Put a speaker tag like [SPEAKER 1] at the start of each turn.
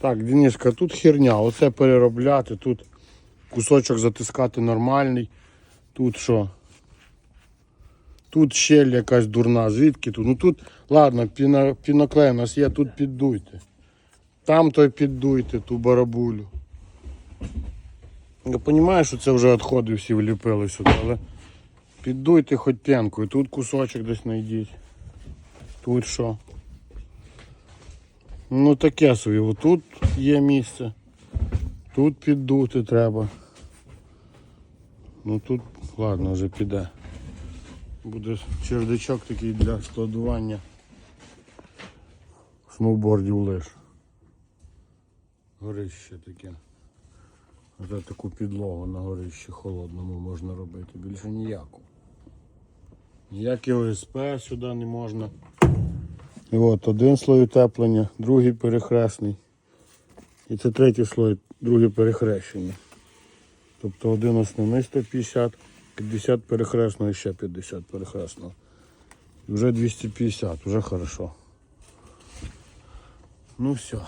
[SPEAKER 1] Так, Дениска, тут херня, оце переробляти, тут кусочок затискати нормальний. Тут що? Тут щель якась дурна, звідки тут? Ну тут, ладно, піно, піноклей у нас є, тут піддуйте. Там той піддуйте, ту барабулю. Я розумію, що це вже відходи всі вліпили сюди, але піддуйте хоч п'янкою. Тут кусочок десь знайдіть. Тут що? Ну таке собі, отут є місце. Тут піддути треба. Ну тут, ладно, вже піде. Буде чердачок такий для складування сноубордів лиш. Горище таке. За таку підлогу на горищі холодному можна робити. Більше ніяку. Ніякі ОСП сюди не можна. І от один слой утеплення, другий перехресний. І це третій слой, друге перехрещення. Тобто один основний 150, 50 перехресного і ще 50 перехресного. Вже 250, вже хорошо. Ну все.